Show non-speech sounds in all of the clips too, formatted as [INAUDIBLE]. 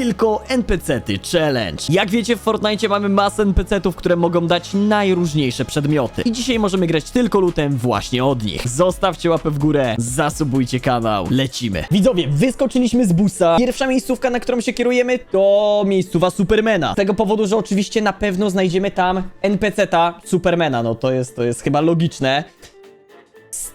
tylko NPC-ty challenge. Jak wiecie, w Fortnite mamy masę NPC-ów, które mogą dać najróżniejsze przedmioty. I dzisiaj możemy grać tylko lutem właśnie od nich. Zostawcie łapę w górę, zasubujcie kanał, lecimy. Widzowie, wyskoczyliśmy z busa. Pierwsza miejscówka, na którą się kierujemy, to miejscowa Supermana. Z tego powodu, że oczywiście na pewno znajdziemy tam NPC-ta Supermana. No to jest, to jest chyba logiczne.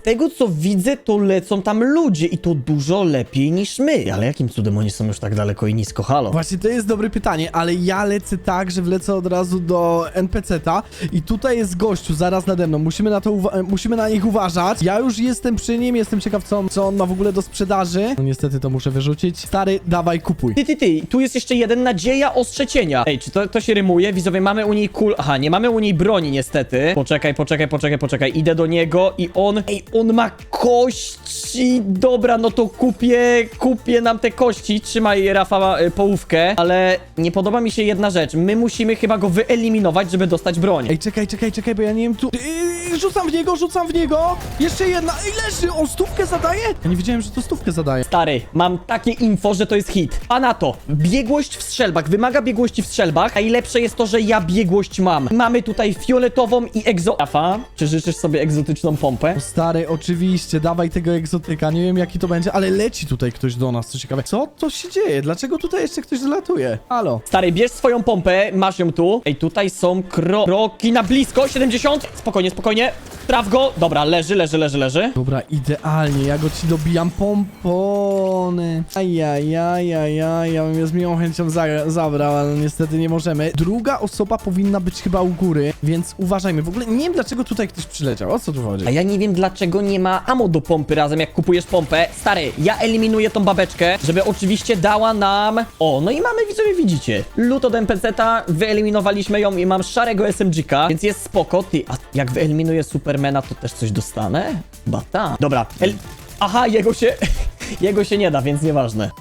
Tego co widzę, to lecą tam ludzie i to dużo lepiej niż my. Ale jakim cudem oni są już tak daleko i nisko? Halo. Właśnie to jest dobre pytanie, ale ja lecę tak, że wlecę od razu do NPC-ta i tutaj jest gościu zaraz nade mną. Musimy na to uwa- musimy na nich uważać. Ja już jestem przy nim, jestem ciekaw co, on- co on ma w ogóle do sprzedaży. No niestety to muszę wyrzucić. Stary, dawaj, kupuj. Ty, ty, ty, tu jest jeszcze jeden nadzieja ostrzecienia. Ej, czy to, to się rymuje? Widzowie, mamy u niej kul... Aha, nie mamy u niej broni niestety. Poczekaj, poczekaj, poczekaj, poczekaj. Idę do niego i on... Ej, on ma kości! Dobra, no to kupię, kupię nam te kości. Trzymaj, Rafa, y, połówkę. Ale nie podoba mi się jedna rzecz. My musimy chyba go wyeliminować, żeby dostać broń. Ej, czekaj, czekaj, czekaj, bo ja nie wiem tu... Yy, rzucam w niego, rzucam w niego! Jeszcze jedna! Ej, leży! On stówkę zadaje? Ja nie wiedziałem, że to stówkę zadaje. Stary, mam takie info, że to jest hit. A na to, biegłość w strzelbach, wymaga biegłości w strzelbach, a najlepsze jest to, że ja biegłość mam. Mamy tutaj fioletową i egzo... Rafa, czy życzysz sobie egzotyczną pompę? O, Stary, oczywiście, dawaj tego egzotyka. Nie wiem, jaki to będzie, ale leci tutaj ktoś do nas, co ciekawe. Co to się dzieje? Dlaczego tutaj jeszcze ktoś dolatuje? Halo? Stary, bierz swoją pompę, masz ją tu. Ej, tutaj są kro... kroki na blisko, 70. Spokojnie, spokojnie. Yep. Traf go. Dobra, leży, leży, leży, leży. Dobra, idealnie, ja go ci dobijam pompony. Ajajajajaj, ja bym je z miłą chęcią za zabrał, ale niestety nie możemy. Druga osoba powinna być chyba u góry, więc uważajmy. W ogóle nie wiem, dlaczego tutaj ktoś przyleciał. O co tu chodzi? A ja nie wiem dlaczego nie ma ammo do pompy razem jak kupujesz pompę. Stary, ja eliminuję tą babeczkę, żeby oczywiście dała nam... O, no i mamy, widzowie, widzicie. Lut od NPC-ta, wyeliminowaliśmy ją i mam szarego SMG-ka, więc jest spoko. Ty, a jak wyeliminuję Supermana, to też coś dostanę? Bata. Dobra, el... Aha, jego się... [LAUGHS] jego się nie da, więc nieważne.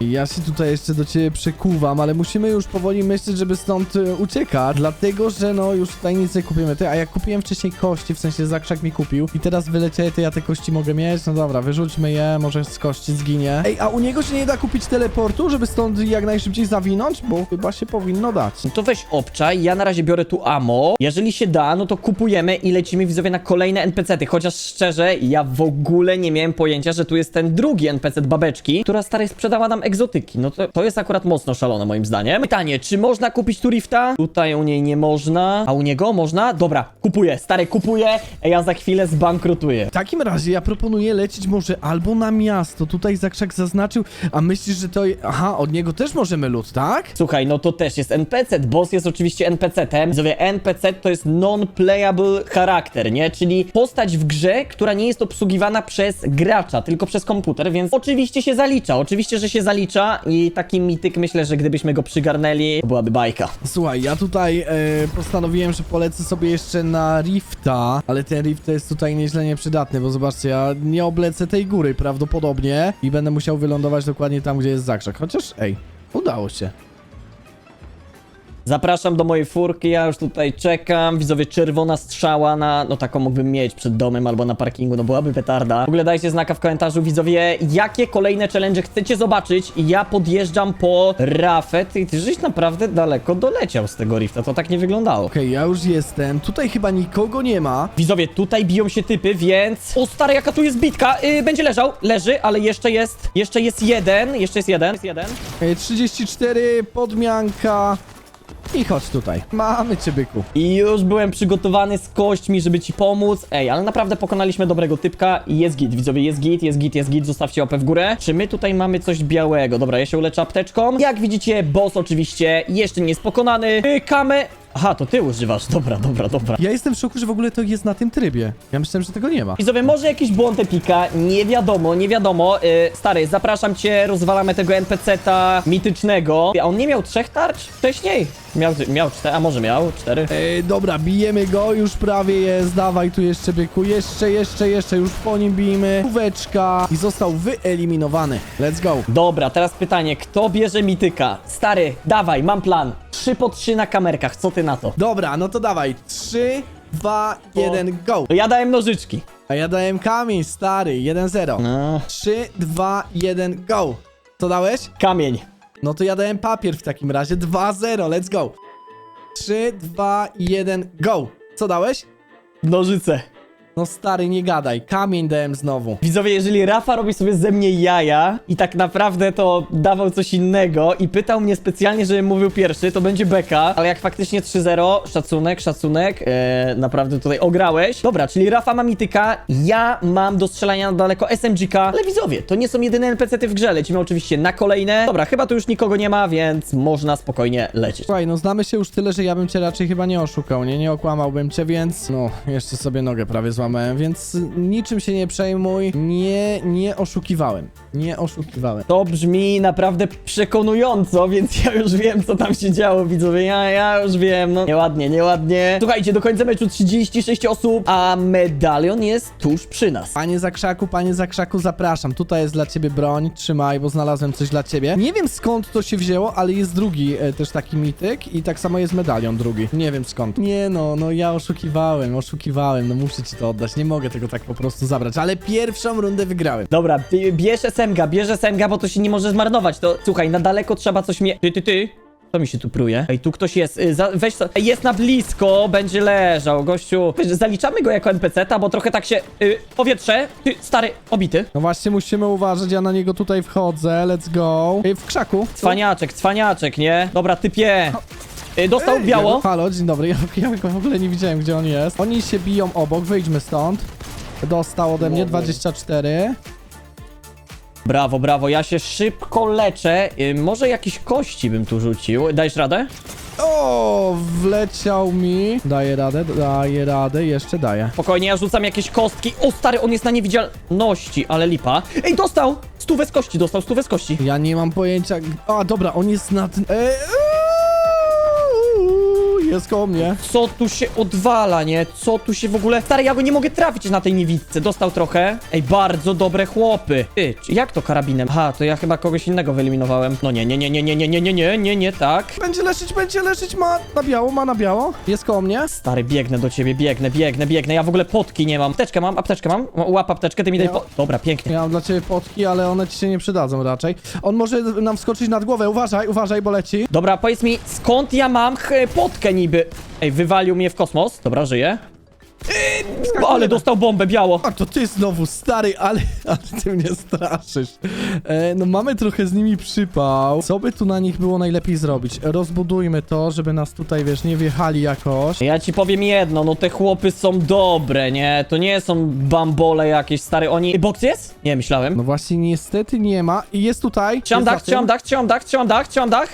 Ja się tutaj jeszcze do ciebie przekuwam, ale musimy już powoli myśleć, żeby stąd e, uciekać, dlatego, że no już tutaj nic nie kupimy. Ty, a jak kupiłem wcześniej kości, w sensie zakrzak mi kupił i teraz wylecieli, to ja te kości mogę mieć? No dobra, wyrzućmy je, może z kości zginie. Ej, a u niego się nie da kupić teleportu, żeby stąd jak najszybciej zawinąć? Bo chyba się powinno dać. No to weź obczaj, ja na razie biorę tu ammo. Jeżeli się da, no to kupujemy i lecimy widzowie na kolejne NPC-ty. Chociaż szczerze, ja w ogóle nie miałem pojęcia, że tu jest ten drugi NPC babeczki, która stary sprzedała nam egzotyki. No to, to jest akurat mocno szalone moim zdaniem. Pytanie, czy można kupić tu rifta? Tutaj u niej nie można. A u niego można? Dobra, kupuję, stary, kupuję. Ja za chwilę zbankrutuję. W takim razie ja proponuję lecieć może albo na miasto. Tutaj zakrzak zaznaczył, a myślisz, że to... Aha, od niego też możemy lód, tak? Słuchaj, no to też jest NPC. Boss jest oczywiście NPC-tem. Widzowie, NPC to jest non-playable charakter, nie? Czyli postać w grze, która nie jest obsługiwana przez gracza, tylko przez komputer, więc oczywiście się zalicza. Oczywiście, że się zalicza i taki mityk myślę, że gdybyśmy go przygarnęli, to byłaby bajka. Słuchaj, ja tutaj e, postanowiłem, że polecę sobie jeszcze na Rifta, ale ten Rift jest tutaj nieźle nieprzydatny, bo zobaczcie, ja nie oblecę tej góry prawdopodobnie i będę musiał wylądować dokładnie tam, gdzie jest zakrzak. Chociaż, ej, udało się. Zapraszam do mojej furki, ja już tutaj czekam. Widzowie, czerwona strzała na, no taką mógłbym mieć przed domem albo na parkingu, no byłaby petarda. W ogóle dajcie znaka w komentarzu, widzowie, jakie kolejne challenge chcecie zobaczyć i ja podjeżdżam po Rafę. Ty, ty żeś naprawdę daleko doleciał z tego rifta, to tak nie wyglądało. Okej, ja już jestem. Tutaj chyba nikogo nie ma. Widzowie, tutaj biją się typy, więc... O stary, jaka tu jest bitka! Yy, będzie leżał, leży, ale jeszcze jest, jeszcze jest jeden, jeszcze jest jeden, jest jeden. E, 34, podmianka. I chodź tutaj. Mamy cię, byku. I już byłem przygotowany z kośćmi, żeby ci pomóc. Ej, ale naprawdę pokonaliśmy dobrego typka i jest git, widzowie, jest git, jest git, jest git, zostawcie łapę w górę. Czy my tutaj mamy coś białego? Dobra, ja się uleczę apteczką. Jak widzicie, boss oczywiście jeszcze nie jest pokonany. Kamy... Aha, to ty używasz, dobra, dobra, dobra. Ja jestem w szoku, że w ogóle to jest na tym trybie. Ja myślałem, że tego nie ma. Widzowie, może jakiś błąd epika, nie wiadomo, nie wiadomo. Yy, stary, zapraszam cię, rozwalamy tego NPC-ta mitycznego. A on nie miał trzech tarcz wcześniej? Miał, miał cztery, a może miał cztery? Ej, dobra, bijemy go, już prawie jest, dawaj tu jeszcze byku, jeszcze, jeszcze, jeszcze, już po nim bijmy. Kóweczka i został wyeliminowany. Let's go. Dobra, teraz pytanie, kto bierze mityka? Stary, dawaj, mam plan. 3 po 3 na kamerkach, co ty na to? Dobra, no to dawaj, 3, 2, 1, go. To ja dałem nożyczki. A ja dałem kamień, stary, 1-0. No, 3, 2, 1, go. Co dałeś? kamień. No to ja dałem papier w takim razie. 2-0, let's go. 3, 2, 1, go. Co dałeś? Nożyce. No stary, nie gadaj. Kamień dałem znowu. Widzowie, jeżeli Rafa robi sobie ze mnie jaja i tak naprawdę to dawał coś innego i pytał mnie specjalnie, żebym mówił pierwszy, to będzie beka, ale jak faktycznie 3-0, szacunek, szacunek, e, naprawdę tutaj ograłeś. Dobra, czyli Rafa ma mityka, ja mam do strzelania na daleko SMG-ka, ale widzowie, to nie są jedyne NPC-ty w grze, lecimy oczywiście na kolejne. Dobra, chyba tu już nikogo nie ma, więc można spokojnie lecieć. Słuchaj, no znamy się już tyle, że ja bym cię raczej chyba nie oszukał, nie? Nie okłamałbym cię, więc... No, jeszcze sobie nogę prawie złamałem, więc niczym się nie przejmuj. Nie, nie oszukiwałem. Nie oszukiwałem. To brzmi naprawdę przekonująco, więc ja już wiem, co tam się działo, widzowie. Ja, ja już wiem, no. Nieładnie, nieładnie. Słuchajcie, do końca meczu 36 osób, a medalion jest tuż przy nas. Panie Zakrzaku, panie Zakrzaku, zapraszam. Tutaj jest dla ciebie broń, trzymaj, bo znalazłem coś dla ciebie. Nie wiem skąd to się wzięło, ale jest drugi e, też taki mityk i tak samo jest medalion drugi. Nie wiem skąd. Nie no, no ja oszukiwałem, oszukiwałem, no muszę ci to oddać, nie mogę tego tak po prostu zabrać, ale pierwszą rundę wygrałem. Dobra, ty, bierz SMG, bierz SMG, bo to się nie może zmarnować. To słuchaj, na daleko trzeba coś mie... Ty, ty, ty. Co mi się tu pruje? Ej, tu ktoś jest. Y, za, weź co. Ej, jest na blisko, będzie leżał, gościu. Wiesz, Zaliczamy go jako NPC-ta, bo trochę tak się. Y, powietrze. Ty, stary, obity. No właśnie musimy uważać, ja na niego tutaj wchodzę, let's go. Ej, w krzaku. Cwaniaczek, cwaniaczek, nie? Dobra, typie. Y, dostał biało. Halo, dzień dobry, [LAUGHS] ja, ja go w ogóle nie widziałem, gdzie on jest. Oni się biją obok, wyjdźmy stąd. Dostał ode mnie 24. Brawo, brawo, ja się szybko leczę. Y, może jakieś kości bym tu rzucił. Dajesz radę? O, wleciał mi. Daję radę, daję radę, jeszcze daję. Spokojnie, ja rzucam jakieś kostki. O, stary, on jest na niewidzialności, ale lipa. Ej, dostał! Stówę z kości, dostał stówę z kości. Ja nie mam pojęcia. A, dobra, on jest na tym. E, jest koło mnie. Co tu się odwala, nie? Co tu się w ogóle... Stary, ja go nie mogę trafić na tej niewidce. Dostał trochę. Ej, bardzo dobre chłopy. Ty, czy- jak to karabinem? Aha, to ja chyba kogoś innego wyeliminowałem. No nie, nie, nie, nie, nie, nie, nie, nie, nie, nie, nie, tak. Będzie leczyć, będzie leczyć, ma na biało, ma na biało. Jest koło mnie. Stary, biegnę do ciebie, biegnę, biegnę, biegnę. Ja w ogóle potki nie mam. Apteczkę mam, apteczkę mam. Łap apteczkę, ty mi daj Ja- po... Dobra, pięknie. Ja mam dla ciebie potki, ale one ci się nie przydadzą raczej. On może nam wskoczyć nad głowę, uważaj, uważaj, bo leci. Dobra, powiedz mi, skąd ja mam ch- potkę niby? Ej, wywalił mnie w kosmos. Dobra, żyję. Yy, ale dostał bombę biało. A to ty znowu, stary, ale, ale ty mnie straszysz. E, no mamy trochę z nimi przypał. Co by tu na nich było najlepiej zrobić? Rozbudujmy to, żeby nas tutaj, wiesz, nie wjechali jakoś. Ja ci powiem jedno, no te chłopy są dobre, nie? To nie są bambole jakieś, stary, oni... Ej, Boks jest? Nie, myślałem. No właśnie, niestety nie ma. I jest tutaj. Jest dach, za tym. dach, trzymam dach, trzymam dach, trzymam dach.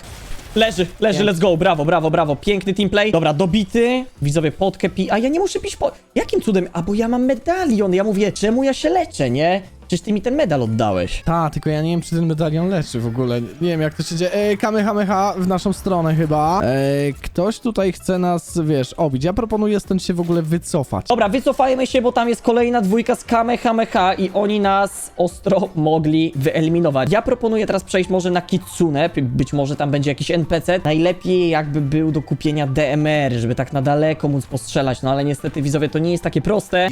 Leży, leży, let's go, brawo, brawo, brawo, piękny teamplay. Dobra, dobity, widzowie, potkę pi... A ja nie muszę pić po... Jakim cudem? A bo ja mam medalion, ja mówię, czemu ja się leczę, nie? Przecież ty mi ten medal oddałeś. Ta, tylko ja nie wiem, czy ten medalion leczy w ogóle. Nie wiem, jak to się dzieje. E, kamehameha w naszą stronę chyba. E, ktoś tutaj chce nas, wiesz, obić. Ja proponuję stąd się w ogóle wycofać. Dobra, wycofajmy się, bo tam jest kolejna dwójka z Kamehameha i oni nas ostro mogli wyeliminować. Ja proponuję teraz przejść może na Kitsune, By- być może tam będzie jakiś NPC. Najlepiej jakby był do kupienia DMR, żeby tak na daleko móc postrzelać, no ale niestety widzowie to nie jest takie proste.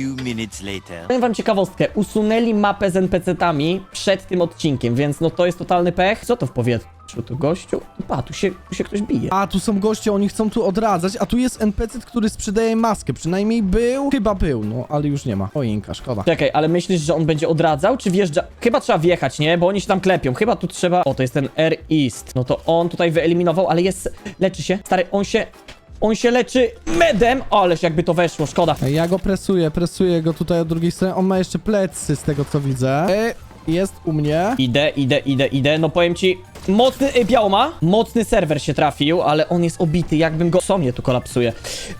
Powiem wam ciekawostkę, usunęli mapę z NPC-tami przed tym odcinkiem, więc no to jest totalny pech. Co to w powietrzu? Tu gościu? Pa, tu się, tu się ktoś bije. A, tu są goście, oni chcą tu odradzać, a tu jest NPC, który sprzedaje maskę. Przynajmniej był, chyba był, no, ale już nie ma. O, Inka, szkoda. Czekaj, ale myślisz, że on będzie odradzał, czy wjeżdża? Chyba trzeba wjechać, nie? Bo oni się tam klepią. Chyba tu trzeba... O, to jest ten Air East. No to on tutaj wyeliminował, ale jest... Leczy się. Stary, on się... On się leczy medem. O, ależ jakby to weszło, szkoda. Ja go presuję, presuję go tutaj od drugiej strony. On ma jeszcze plecy z tego, co widzę. E, jest u mnie. Idę, idę, idę, idę. No powiem ci... Mocny... Y, biało ma. Mocny serwer się trafił, ale on jest obity. Jakbym go... Co mnie tu kolapsuje?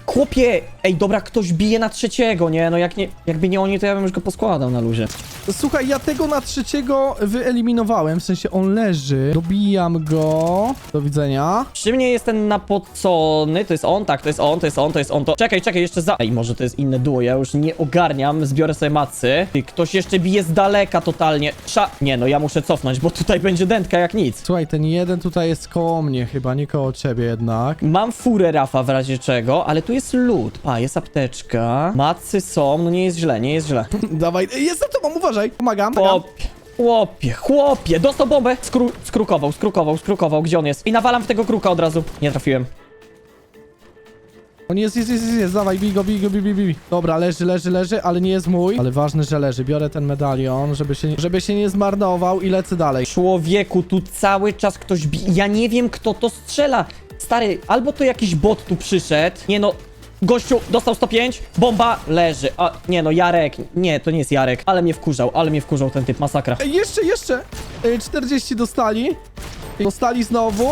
Chłopie! Ej, dobra, ktoś bije na trzeciego, nie? No jak nie... Jakby nie oni, to ja bym już go poskładał na luzie. Słuchaj, ja tego na trzeciego wyeliminowałem, w sensie on leży. Dobijam go. Do widzenia. Przy mnie jest ten napocony, to jest on, tak, to jest on, to jest on, to jest on, to... Czekaj, czekaj, jeszcze za... Ej, może to jest inne duo, ja już nie ogarniam, zbiorę sobie macy. Ty, ktoś jeszcze bije z daleka totalnie. Trza... Nie, no ja muszę cofnąć, bo tutaj będzie dętka jak nic. Słuchaj, ten jeden tutaj jest koło mnie chyba, nie koło ciebie jednak. Mam furę Rafa w razie czego, ale tu jest lód. Pa, jest apteczka. Macy są, no nie jest źle, nie jest źle. [LAUGHS] Dawaj, Ej, jestem tobą, uważaj. Pomagam. Pomagam. Chłopie, chłopie, dostał bombę. Skru skrukował, skrukował, skrukował. Gdzie on jest? I nawalam w tego kruka od razu. Nie trafiłem. On jest, jest, jest, jest, jest. dawaj, bij go, bij go, bij, bij, bij. Dobra, leży, leży, leży, ale nie jest mój. Ale ważne, że leży. Biorę ten medalion, żeby się, nie- żeby się nie zmarnował i lecę dalej. Człowieku, tu cały czas ktoś bi... Ja nie wiem, kto to strzela. Stary, albo to jakiś bot tu przyszedł. Nie no, gościu dostał 105, bomba leży. A, nie no, Jarek. Nie, to nie jest Jarek. Ale mnie wkurzał, ale mnie wkurzał ten typ, masakra. Ej, jeszcze, jeszcze! Ej, 40 dostali. Dostali znowu.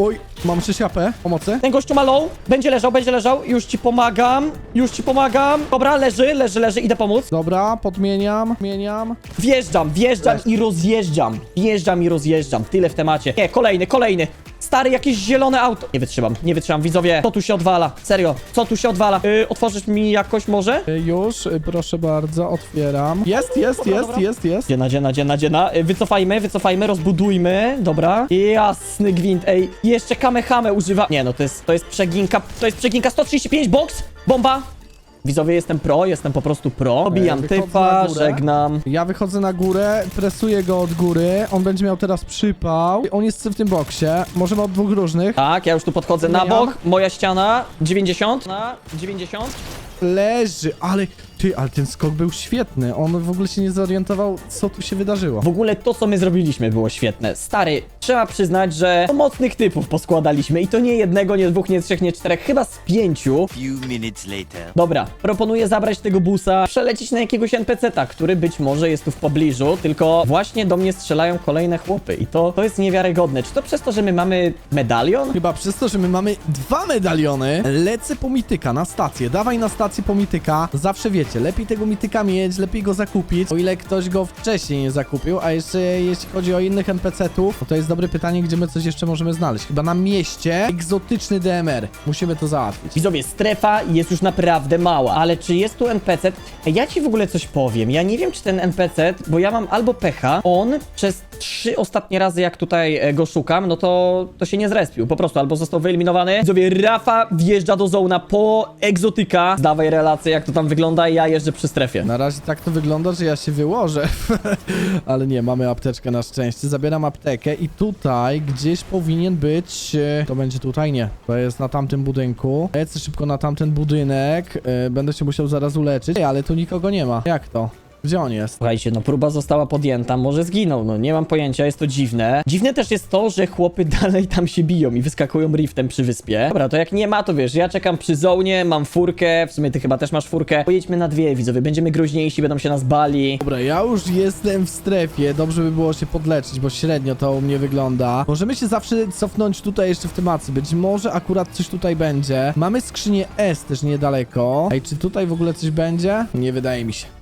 Oj, mam 6 AP. Pomocy. Ten gościu ma low, będzie leżał, będzie leżał. Już ci pomagam, już ci pomagam. Dobra, leży, leży, leży, idę pomóc. Dobra, podmieniam, zmieniam. Wjeżdżam, wjeżdżam i rozjeżdżam. Wjeżdżam i rozjeżdżam. Tyle w temacie. Nie, kolejny, kolejny. Stary, jakieś zielone auto. Nie wytrzymam, nie wytrzymam. Widzowie, co tu się odwala? Serio, co tu się odwala? Yy, otworzysz mi jakoś może? Ej, Już, y, proszę bardzo, otwieram. Jest, jest, jest, dobra. jest, jest. Dziena, dziena, dziena, dziena. Yy, wycofajmy, wycofajmy, rozbudujmy. Dobra. Jasny gwint, ej. Jeszcze kamehame używa. Nie no, to jest, to jest przeginka, to jest przeginka 135, box, bomba. Widzowie, jestem pro, jestem po prostu pro. Obijam wychodzę typa, górę. żegnam. Ja wychodzę na górę, presuję go od góry. On będzie miał teraz przypał. On jest w tym boksie. Możemy od dwóch różnych. Tak, ja już tu podchodzę na Zmieniam. bok. Moja ściana 90 na 90. Leży, ale ty, ale ten skok był świetny. On w ogóle się nie zorientował, co tu się wydarzyło. W ogóle to, co my zrobiliśmy, było świetne. Stary, trzeba przyznać, że mocnych typów poskładaliśmy i to nie jednego, nie dwóch, nie trzech, nie czterech, chyba z pięciu. Few minutes later. Dobra, proponuję zabrać tego busa, przelecieć na jakiegoś NPC-ta, który być może jest tu w pobliżu, tylko właśnie do mnie strzelają kolejne chłopy i to, to jest niewiarygodne. Czy to przez to, że my mamy medalion? Chyba przez to, że my mamy dwa medaliony, lecę po mityka na stację. Dawaj na stację po mityka. Zawsze wiecie, lepiej tego mityka mieć, lepiej go zakupić, o ile ktoś go wcześniej nie zakupił. A jeszcze jeśli chodzi o innych NPC-ów, no to jest dobre pytanie, gdzie my coś jeszcze możemy znaleźć. Chyba na mieście egzotyczny DMR. Musimy to załatwić. Widzowie, strefa jest już naprawdę mała, ale czy jest tu NPC? Ja ci w ogóle coś powiem. Ja nie wiem, czy ten NPC, bo ja mam albo pecha, on przez trzy ostatnie razy, jak tutaj e, go szukam, no to, to się nie zrespił. Po prostu albo został wyeliminowany. Widzowie, Rafa wjeżdża do zona po egzotyka. Zdawaj relację, jak to tam wygląda i ja jeżdżę przy strefie. Na razie tak to wygląda, że ja się wyłożę. [LAUGHS] Ale nie, mamy apteczkę na szczęście. Zabieram aptekę i tutaj gdzieś powinien być... e, To będzie tutaj? Nie. To jest na tamtym budynku. Lecę szybko na tamten budynek. e, Będę się musiał zaraz uleczyć. Ej, ale tu nikogo nie ma. Jak to? Gdzie on jest? Słuchajcie, no próba została podjęta, może zginął, no nie mam pojęcia, jest to dziwne. Dziwne też jest to, że chłopy [LAUGHS] dalej tam się biją i wyskakują riftem przy wyspie. Dobra, to jak nie ma, to wiesz, ja czekam przy zonie, mam furkę, w sumie ty chyba też masz furkę. Pojedźmy na dwie, widzowie, będziemy groźniejsi, będą się nas bali. Dobra, ja już jestem w strefie. Dobrze by było się podleczyć, bo średnio to u mnie wygląda. Możemy się zawsze cofnąć tutaj jeszcze w temacy. Być może akurat coś tutaj będzie. Mamy skrzynię S też niedaleko. Ej, czy tutaj w ogóle coś będzie? Nie wydaje mi się.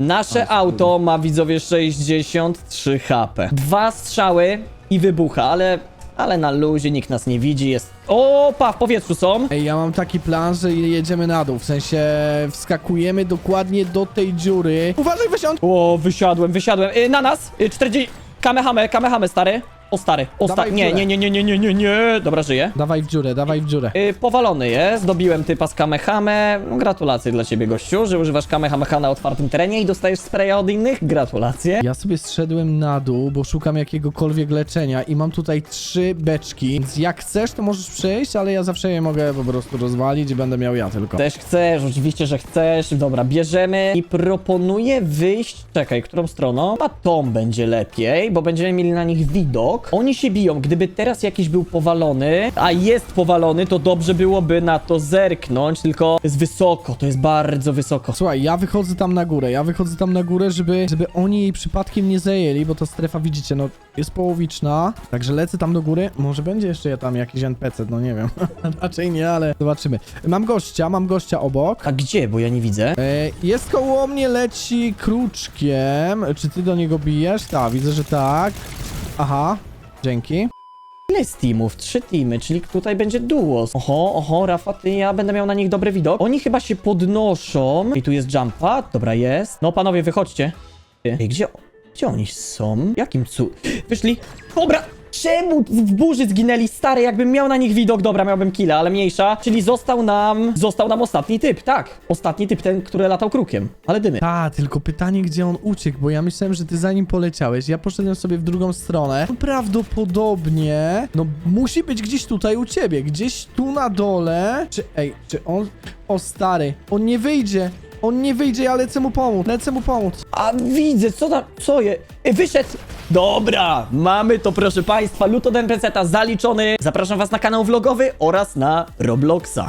Nasze auto ma, widzowie, 63 HP. Dwa strzały i wybucha, ale... Ale na luzie nikt nas nie widzi, jest... O, pa, w powietrzu są. Ej, ja mam taki plan, że jedziemy na dół. W sensie wskakujemy dokładnie do tej dziury. Uważaj, wysiądź! O, wysiadłem, wysiadłem. Y, na nas, y, 40... Kamehame, kamehame, stary. O, stary, o, Dawaj stary. w Nie, dziurę. nie, nie, nie, nie, nie, nie, nie. Dobra, żyje. Dawaj w dziurę, dawaj w dziurę. Y, powalony jest, dobiłem typa z Kamehame. No, gratulacje dla ciebie, gościu, że używasz Kamehameha na otwartym terenie i dostajesz spraya od innych. Gratulacje. Ja sobie zszedłem na dół, bo szukam jakiegokolwiek leczenia i mam tutaj trzy beczki, więc jak chcesz, to możesz przejść, ale ja zawsze je mogę po prostu rozwalić i będę miał ja tylko. Też chcesz, oczywiście, że chcesz. Dobra, bierzemy i proponuję wyjść. Czekaj, którą stroną? A tą będzie lepiej, bo będziemy mieli na nich widok. Oni się biją. Gdyby teraz jakiś był powalony, a jest powalony, to dobrze byłoby na to zerknąć, tylko jest wysoko, to jest bardzo wysoko. Słuchaj, ja wychodzę tam na górę, ja wychodzę tam na górę, żeby, żeby oni jej przypadkiem nie zajęli, bo ta strefa, widzicie, no jest połowiczna, także lecę tam do góry, może będzie jeszcze tam jakiś NPC, no nie wiem, [LAUGHS] raczej nie, ale zobaczymy. Mam gościa, mam gościa obok, A gdzie? Bo ja nie widzę. e, jest koło mnie, leci kruczkiem, czy ty do niego bijesz? Tak, widzę, że tak, aha, dzięki. Ile jest teamów? Trzy teamy, czyli tutaj będzie duo. Oho, oho, Rafa, ty, ja będę miał na nich dobry widok. Oni chyba się podnoszą. I tu jest jump pad. Dobra, jest. No, panowie, wychodźcie. Ej, gdzie, gdzie oni są? Jakim cu... Wyszli. Dobra! Czemu w burzy zginęli stary, jakbym miał na nich widok, dobra, miałbym killa, ale mniejsza. Czyli został nam, został nam ostatni typ, tak. Ostatni typ, ten, który latał krukiem, ale dymy. Ta, tylko pytanie, gdzie on uciekł, bo ja myślałem, że ty za nim poleciałeś. Ja poszedłem sobie w drugą stronę. No, prawdopodobnie, no musi być gdzieś tutaj u ciebie, gdzieś tu na dole. Czy, ej, czy on... O stary, on nie wyjdzie. On nie wyjdzie, ja lecę mu pomóc, lecę mu pomóc. A widzę, co tam, co je? Ej, wyszedł! Dobra, mamy to proszę państwa, loot od NPC-ta zaliczony. Zapraszam was na kanał vlogowy oraz na Robloxa.